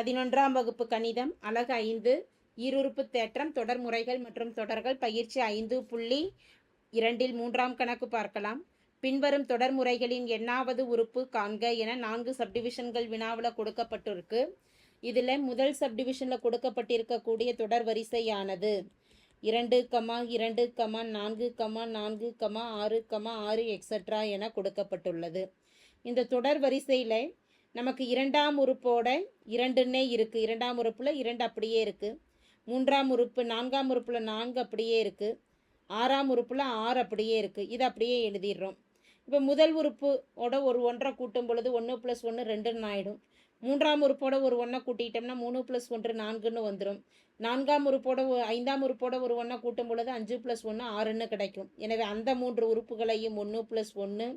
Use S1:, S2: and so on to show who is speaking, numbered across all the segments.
S1: பதினொன்றாம் வகுப்பு கணிதம் அலகு ஐந்து ஈருறுப்பு தேற்றம் தொடர் முறைகள் மற்றும் தொடர்கள் பயிற்சி ஐந்து புள்ளி இரண்டில் மூன்றாம் கணக்கு பார்க்கலாம். பின்வரும் தொடர் முறைகளின் எண்ணாவது உறுப்பு காண்க என நான்கு சப்டிவிஷன்கள் வினாவில் கொடுக்கப்பட்டிருக்கு. இதில் முதல் சப்டிவிஷனில் கொடுக்கப்பட்டிருக்கக்கூடிய தொடர் வரிசையானது இரண்டு கமா இரண்டு கமா நான்கு கமா நான்கு கமா ஆறு கமா ஆறு எக்ஸட்ரா என கொடுக்கப்பட்டுள்ளது. இந்த தொடர் வரிசையில் நமக்கு இரண்டாம் உறுப்போட இரண்டுன்னே இருக்குது இரண்டாம் உறுப்பில் இரண்டு அப்படியே இருக்குது மூன்றாம் உறுப்பு நான்காம் உறுப்பில் நான்கு அப்படியே இருக்குது ஆறாம் உறுப்பில் ஆறு அப்படியே இருக்குது இது அப்படியே எழுதிடுறோம். இப்போ முதல் உறுப்போட ஒரு ஒன்றை கூட்டும் பொழுது ஒன்று ப்ளஸ் ஒன்று ரெண்டுன்னு ஆகிடும் மூன்றாம் உறுப்போட ஒரு ஒன்றை கூட்டிட்டோம்னா மூணு ப்ளஸ் ஒன்று நான்குன்னு வந்துடும் நான்காம் உறுப்போட ஐந்தாம் உறுப்போட ஒரு ஒன்றை கூட்டும் பொழுது அஞ்சு ப்ளஸ் ஒன்று ஆறுன்னு கிடைக்கும். எனவே அந்த மூன்று உறுப்புகளையும் ஒன்று ப்ளஸ் ஒன்று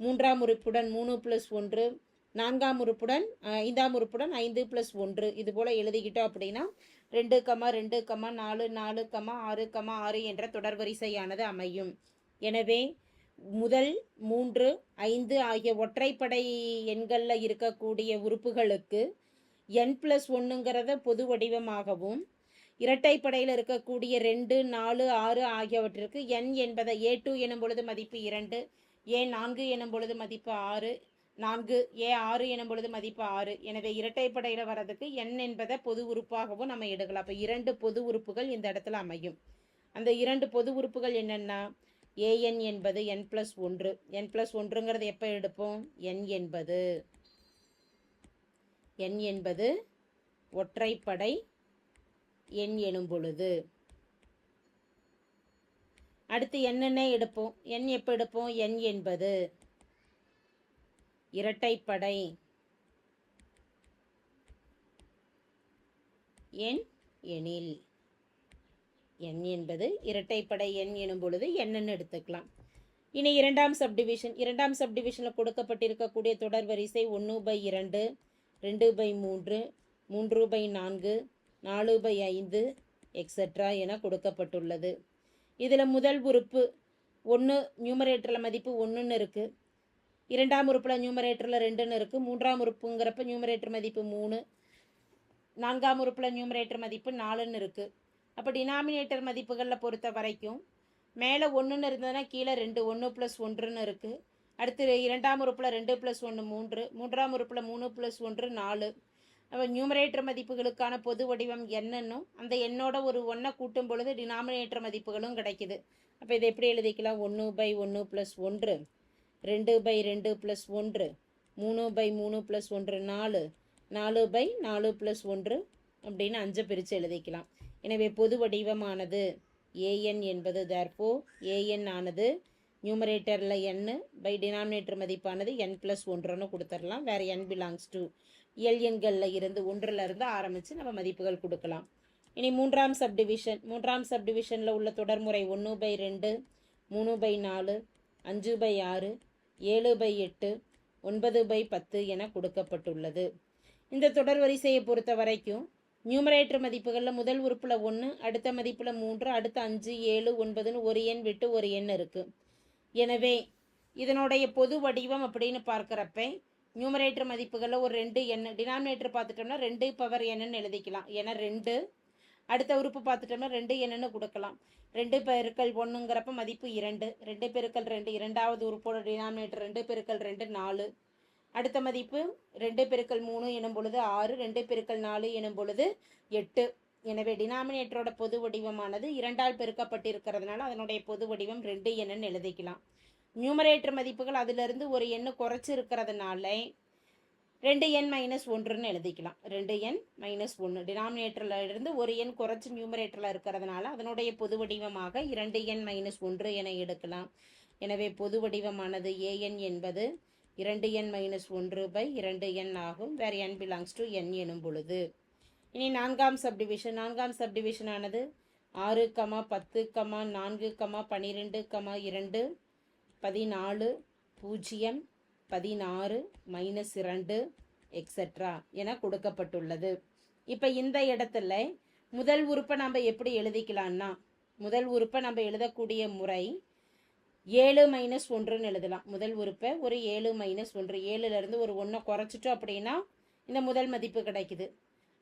S1: மூன்றாம் உறுப்புடன் மூணு ப்ளஸ் ஒன்று நான்காம் உறுப்புடன் ஐந்தாம் உறுப்புடன் ஐந்து ப்ளஸ் ஒன்று. இது போல் எழுதிக்கிட்டோம் அப்படின்னா ரெண்டு கமா ரெண்டு கமா நாலு நாலு கமா ஆறு கமா ஆறு என்ற தொடர் வரிசையானது அமையும். எனவே முதல் மூன்று ஐந்து ஆகிய ஒற்றைப்படை எண்களில் இருக்கக்கூடிய உறுப்புகளுக்கு என் ப்ளஸ் ஒன்றுங்கிறத பொது வடிவமாகவும் இரட்டைப்படையில் இருக்கக்கூடிய ரெண்டு நாலு ஆறு ஆகியவற்றிற்கு என் என்பதை ஏ டூ எனும் பொழுது மதிப்பு இரண்டு ஏ நான்கு எனும் பொழுது மதிப்பு ஆறு நான்கு ஏ ஆறு எனும் பொழுது மதிப்பு ஆறு. எனவே இரட்டைப்படையில் வர்றதுக்கு எண் என்பதை பொது உறுப்பாகவும் நம்ம எடுக்கலாம். அப்போ இரண்டு பொது உறுப்புகள் இந்த இடத்துல அமையும். அந்த இரண்டு பொது உறுப்புகள் என்னென்னா ஏஎன் என்பது என் ப்ளஸ் ஒன்று. என் ப்ளஸ் ஒன்றுங்கிறது எப்போ எடுப்போம்? என் என்பது என் என்பது ஒற்றைப்படை எண் எனும் பொழுது அடுத்து என்னென்ன எடுப்போம். எண் எப்போ எடுப்போம்? என் என்பது. இரட்டைப்படை. எண் எனில். எண் என்பது இரட்டைப்படை எண் எனும் பொழுது என்னன்னு எடுத்துக்கலாம். இனி இரண்டாம் சப்டிவிஷன் இரண்டாம் சப்டிவிஷனில் கொடுக்கப்பட்டிருக்கக்கூடிய தொடர் வரிசை ஒன்று பை இரண்டு ரெண்டு பை மூன்று மூன்று பை நான்கு நாலு பை ஐந்து எக்ஸட்ரா என கொடுக்கப்பட்டுள்ளது. இதில் முதல் உறுப்பு ஒன்று நியூமரேட்டரில் மதிப்பு ஒன்றுன்னு இருக்குது இரண்டாம் உறுப்பில் நியூமரேட்டரில் ரெண்டுன்னு இருக்குது மூன்றாம் உறுப்புங்கிறப்ப நியூமரேட்டர் மதிப்பு மூணு. நான்காம் உறுப்பில் நியூமரேட்டர் மதிப்பு நாலுன்னு இருக்குது அப்போ டினாமினேட்டர் மதிப்புகளில் பொறுத்த வரைக்கும் மேலே ஒன்றுன்னு இருந்ததுன்னா கீழே ரெண்டு ஒன்று ப்ளஸ் ஒன்றுன்னு இருக்குது அடுத்து இரண்டாம் உறுப்பில் ரெண்டு ப்ளஸ் ஒன்று மூன்று மூன்றாம் உறுப்பில் மூணு ப்ளஸ் ஒன்று நாலு. அப்போ நியூமரேட்டர் மதிப்புகளுக்கான பொது வடிவம் என்னன்னும் அந்த எண்ணோட ஒரு ஒன்றை கூட்டும் பொழுது டினாமினேட்டர் மதிப்புகளும் கிடைக்குது. அப்போ இதை எப்படி எழுதிக்கலாம்? ஒன்று பை ஒன்று ப்ளஸ் ஒன்று. ரெண்டு பை ரெண்டு ப்ளஸ் ஒன்று. மூணு பை மூணு ப்ளஸ் ஒன்று நாலு. நாலு பை நாலு ப்ளஸ் ஒன்று அப்படின்னு அஞ்சு பிரித்து எழுதிக்கலாம். எனவே பொது வடிவமானது ஏஎன் என்பது தர்போ ஏஎன் ஆனது நியூமரேட்டரில் என் பை டினாமினேட்டர் மதிப்பானது என் ப்ளஸ் ஒன்றுன்னு கொடுத்துடலாம். வேறு என் பிலாங்ஸ் டு எல் எண்களில் இருந்து ஒன்றில் இருந்து ஆரம்பித்து நம்ம மதிப்புகள் கொடுக்கலாம். இனி மூன்றாம் சப்டிவிஷன் மூன்றாம் சப்டிவிஷனில் உள்ள தொடர்முறை ஒன்று பை ரெண்டு மூணு பை நாலு அஞ்சு பை ஆறு ஏழு பை எட்டு ஒன்பது பை பத்து என கொடுக்கப்பட்டுள்ளது. இந்த தொடர் வரிசையை பொறுத்த வரைக்கும் நியூமரேட்டர் மதிப்புகளில் முதல் உறுப்பில் ஒன்று அடுத்த மதிப்பில் மூன்று அடுத்த அஞ்சு ஏழு ஒன்பதுன்னு ஒரு எண் விட்டு ஒரு எண் இருக்குது எனவே இதனுடைய பொது வடிவம் அப்படின்னு பார்க்குறப்ப நியூமரேட்டர் மதிப்புகளில் ஒரு ரெண்டு எண் டினாமினேட்டர் பார்த்துட்டோம்னா ரெண்டு பவர் என்னன்னு எழுதிக்கலாம். ஏன்னா ரெண்டு அடுத்த உறுப்பு பார்த்துட்டோம்னா ரெண்டு என்னென்னு கொடுக்கலாம். ரெண்டு பெருக்கல் ஒன்றுங்கிறப்ப மதிப்பு இரண்டு. ரெண்டு பெருக்கல் ரெண்டு இரண்டாவது உறுப்போட டினாமினேட்டர் ரெண்டு பெருக்கல் ரெண்டு நாலு. அடுத்த மதிப்பு ரெண்டு பெருக்கல் மூணு எனும் பொழுது ஆறு ரெண்டு பெருக்கல் நாலு எனும் பொழுது எட்டு. எனவே டினாமினேட்டரோட பொது வடிவமானது இரண்டால் பெருக்கப்பட்டிருக்கிறதுனால அதனுடைய பொது வடிவம் ரெண்டு என்னன்னு எழுதிக்கலாம். நியூமரேட்டர் மதிப்புகள் அதிலிருந்து ஒரு எண்ணு குறைச்சி இருக்கிறதுனால ரெண்டு எண் மைனஸ் ஒன்றுன்னு எழுதிக்கலாம். ரெண்டு எண் மைனஸ் ஒன்று டினாமினேட்டரில் இருந்து ஒரு எண் குறைச்சி நியூமரேட்டரில் இருக்கிறதுனால அதனுடைய பொது வடிவமாக இரண்டு எண் மைனஸ் ஒன்று என எடுக்கலாம். எனவே பொது வடிவமானது ஏஎன் என்பது இரண்டு எண் மைனஸ் ஒன்று பை இரண்டு எண் ஆகும். வேறு என் பிலாங்ஸ் டு என் எனும் பொழுது. இனி நான்காம் சப்டிவிஷன் நான்காம் சப்டிவிஷன் ஆனது ஆறு கமா பத்து கமா நான்கு கமா பன்னிரெண்டு கமா இரண்டு பதினாலு பூஜ்ஜியம் பதினாறு மைனஸ் இரண்டு எக்ஸட்ரா என கொடுக்கப்பட்டுள்ளது. இப்போ இந்த இடத்துல முதல் உறுப்பை நம்ம எப்படி எழுதிக்கலாம்னா முதல் உறுப்பை நம்ம எழுதக்கூடிய முறை ஏழு மைனஸ் ஒன்றுன்னு எழுதலாம். முதல் உறுப்பை ஒரு ஏழு மைனஸ் ஒன்று. ஏழுலேருந்து ஒரு ஒன்றை குறைச்சிட்டோம் அப்படின்னா இந்த முதல் மதிப்பு கிடைக்குது.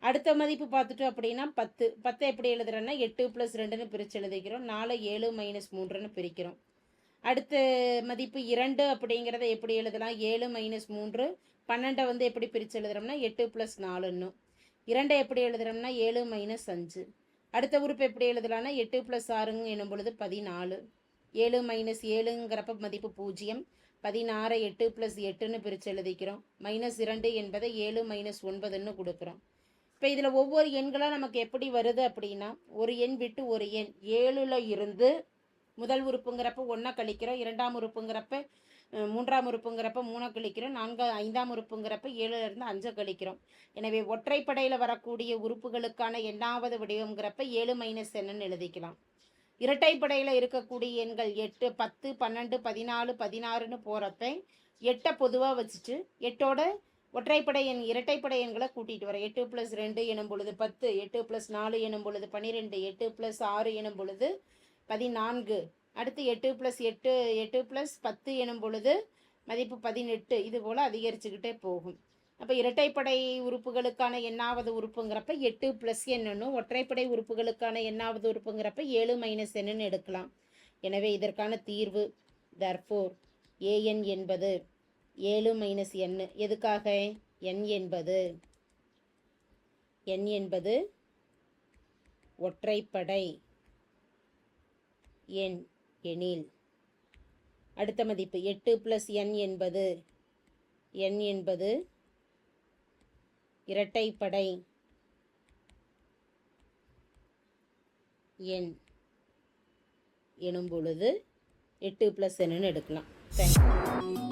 S1: அடுத்த மதிப்பு பார்த்துட்டோம் அப்படின்னா பத்து. பத்தை எப்படி எழுதுறேன்னா எட்டு ப்ளஸ் ரெண்டுன்னு பிரித்து எழுதிக்கிறோம். நாலு ஏழு மைனஸ் மூன்றுன்னு பிரிக்கிறோம். அடுத்த மதிப்பு இரண்டு அப்படிங்கிறத எப்படி எழுதலாம்? ஏழு மைனஸ் மூன்று. பன்னெண்டை வந்து எப்படி பிரித்து எழுதுறோம்னா எட்டு ப்ளஸ் நாலுன்னு. இரண்டை எப்படி எழுதுறோம்னா ஏழு மைனஸ் அஞ்சு. அடுத்த உறுப்பு எப்படி எழுதலாம்னா எட்டு ப்ளஸ் ஆறுங்க எனும் பொழுது பதினாலு. ஏழு மைனஸ் ஏழுங்கிறப்ப மதிப்பு பூஜ்ஜியம். பதினாறு எட்டு ப்ளஸ் எட்டுன்னு பிரித்து எழுதிக்கிறோம். மைனஸ் இரண்டு என்பதை ஏழு மைனஸ் ஒன்பதுன்னு கொடுக்குறோம். இப்போ இதில் ஒவ்வொரு எண்களாக நமக்கு எப்படி வருது அப்படின்னா ஒரு எண் விட்டு ஒரு எண். ஏழில் இருந்து முதல் உறுப்புங்கிறப்ப ஒன்றை கழிக்கிறோம் இரண்டாம் உறுப்புங்கிறப்ப மூன்றாம் உறுப்புங்கிறப்ப மூணை கழிக்கிறோம் நான்கு ஐந்தாம் உறுப்புங்கிறப்ப ஏழுலேருந்து அஞ்சை கழிக்கிறோம். எனவே ஒற்றைப்படையில் வரக்கூடிய உறுப்புகளுக்கான எண்ணாவது வடிவங்கிறப்ப ஏழு மைனஸ் என்னன்னு எழுதிக்கலாம். இரட்டைப்படையில் இருக்கக்கூடிய எண்கள் எட்டு பத்து பன்னெண்டு பதினாலு பதினாறுன்னு போகிறப்ப எட்டை பொதுவாக வச்சுட்டு எட்டோட ஒற்றைப்படை எண் இரட்டைப்படை எண்களை கூட்டிகிட்டு வரேன் எட்டு ப்ளஸ் ரெண்டு எனும் பொழுது பத்து எட்டு ப்ளஸ் நாலு எனும் பொழுது பன்னிரெண்டு எட்டு ப்ளஸ் ஆறு எனும் பொழுது பதினான்கு. அடுத்து எட்டு ப்ளஸ் எட்டு எட்டு ப்ளஸ் பத்து எனும் பொழுது மதிப்பு பதினெட்டு. இது போல் அதிகரிச்சுக்கிட்டே போகும். அப்போ இரட்டைப்படை உறுப்புகளுக்கான எண்ணாவது உறுப்புங்கிறப்ப எட்டு ப்ளஸ் என்னன்னு ஒற்றைப்படை உறுப்புகளுக்கான எண்ணாவது உறுப்புங்கிறப்ப ஏழு மைனஸ் என்னன்னு எடுக்கலாம். எனவே இதற்கான தீர்வு தர்ஃபோர் ஏஎன் என்பது ஏழு மைனஸ் என் எதுக்காக? என் என்பது என் என்பது ஒற்றைப்படை. எண் எனில். அடுத்த மதிப்பு எட்டு ப்ளஸ் என் என்பது என் என்பது இரட்டைப்படை எண் எனும் பொழுது எட்டு ப்ளஸ் என்னன்னு எடுக்கலாம். தேங்க்யூ